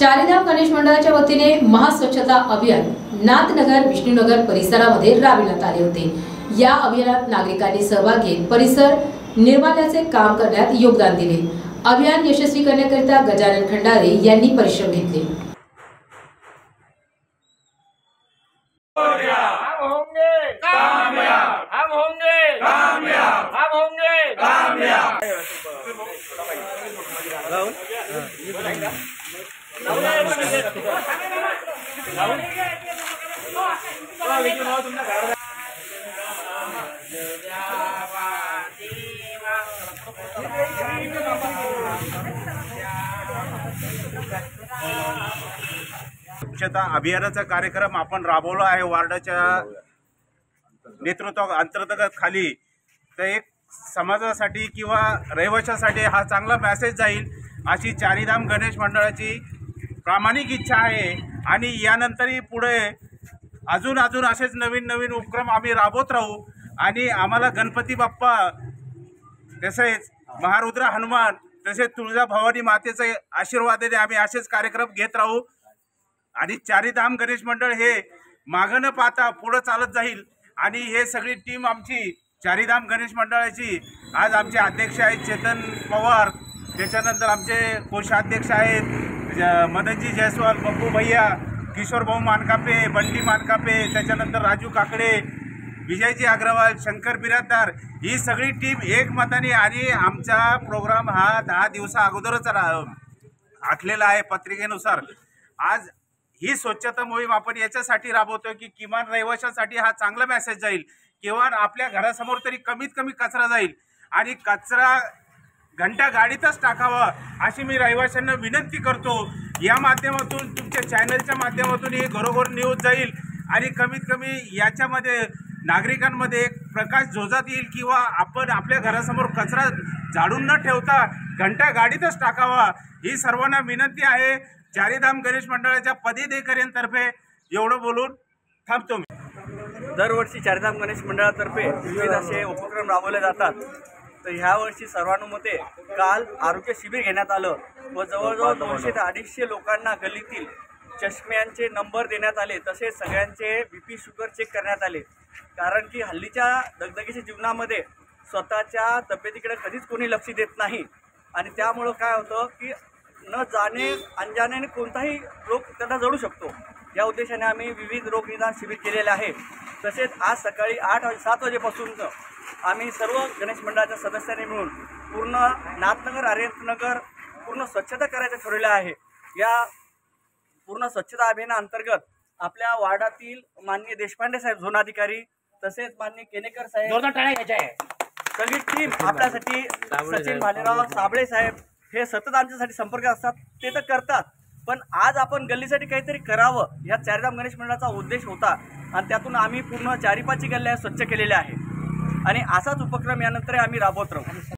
चारीधाम गणेश मंडळाच्या वतीने महास्वच्छता अभियान नाथनगर विष्णुनगर परिसरामध्ये राबविण्यात आले होते. या अभियानात नागरिकांनी सहभाग घेत परिसर निर्माल्याचे काम करण्यात योगदान दिले. अभियान यशस्वी करण्याकरिता गजानन खंडारे यांनी परिश्रम घेतले. हम स्वच्छता अभियानाचा कार्यक्रम आपण राबवला आहे वार्डाच्या नेतृत्वा अंतर्गत खाली. तर एक समाजासाठी किंवा रहिवाशासाठी हा चांगला मॅसेज जाईल अशी चारिधाम गणेश मंडळाची प्रामाणिक इच्छा आहे आणि यानंतरही पुढे अजून अजून असेच नवीन नवीन उपक्रम आम्ही राबवत राहू. आणि आम्हाला गणपती बाप्पा तसेच महारुद्र हनुमान तसेच तुळजा भवानी मातेचे आशीर्वादाने आम्ही असेच कार्यक्रम घेत राहू. आणि चारीधाम गणेश मंडळ हे मागं न पाहता पुढं चालत जाईल. आणि हे सगळी टीम आमची चारीधाम गणेश मंडळाची आज आमचे अध्यक्ष आहेत चेतन पवार त्याच्यानंतर आमचे कोषाध्यक्ष आहेत मदनजी जयस्वाल बप्पू भैया किशोर भाऊ मानकापे बंटी मानकापे त्याच्यानंतर राजू काकडे विजयजी अग्रवाल शंकर बिराददार ही सगळी टीम एकमताने आणि आमचा प्रोग्राम हा दहा दिवसा अगोदरच रा- आखलेला आहे पत्रिकेनुसार. आज ही स्वच्छता मोहीम आपण याच्यासाठी राबवतोय की किमान रहिवाशांसाठी हा चांगला मेसेज जाईल. किंवा आपल्या घरासमोर तरी कमीत कमी कचरा जाईल. आणि कचरा घंटा गाडीतच टाकावा अशी मी रहिवाशांना विनंती करतो. या माध्यमातून तुमच्या चॅनलच्या माध्यमातून ही घरोघर न्यूज जाईल आणि कमीत कमी याच्यामध्ये नागरिकांमध्ये एक प्रकाश जोजात येईल किंवा आपण आपल्या घरासमोर कचरा झाडून न ठेवता घंटा गाडीतच टाकावा. ही सर्वांना विनंती आहे. चारीधाम गणेश मंडळाच्या पदवीधेकऱ्यांतर्फे एवढं बोलून थांबतो मी. दरवर्षी चारिधाम गणेश मंडळातर्फे विविध असे उपक्रम राबवले जातात. तर ह्या वर्षी सर्वानुमते काल आरोग्य शिबिर घेण्यात आलं व जवळजवळ दोनशे ते अडीचशे लोकांना गल्लीतील चष्म्यांचे नंबर देण्यात आले तसेच सगळ्यांचे बी पी शुगर चेक करण्यात आले. कारण की हल्लीच्या दगदगीच्या जीवनामध्ये स्वतःच्या तब्येतीकडे कधीच कोणी लक्ष देत नाही. आणि त्यामुळं काय होतं की न जाणे अनजाण्याने कोणताही रोग त्यांना जडू शकतो. या उद्देशाने आम्ही विविध रोग निदान शिबिर केलेले आहे. तसेच आज सकाळी आठ वाजे सात वाजेपासून आम्ही सर्व गणेश मंडळाच्या सदस्यांनी मिळून पूर्ण नाथनगर आर्यनगर पूर्ण स्वच्छता करायचं ठरवलं आहे. या पूर्ण स्वच्छता अभियानाअंतर्गत आपल्या वार्डातील माननीय देशपांडे साहेब झोनाधिकारी तसेच माननीय केनेकर साहेब सगळी टीम आपल्यासाठी सचिन भालेराव साबळे साहेब हे सतत आमच्यासाठी संपर्क असतात. ते तर करतात. पण आज आपण गल्लीसाठी काहीतरी करावं ह्या चारधाम गणेश मंडळाचा उद्देश होता. आणि त्यातून आम्ही पूर्ण चारी पाचही गल्ल्या स्वच्छ केलेल्या आहे आणि असाच उपक्रम यानंतर आम्ही राबवत राहू.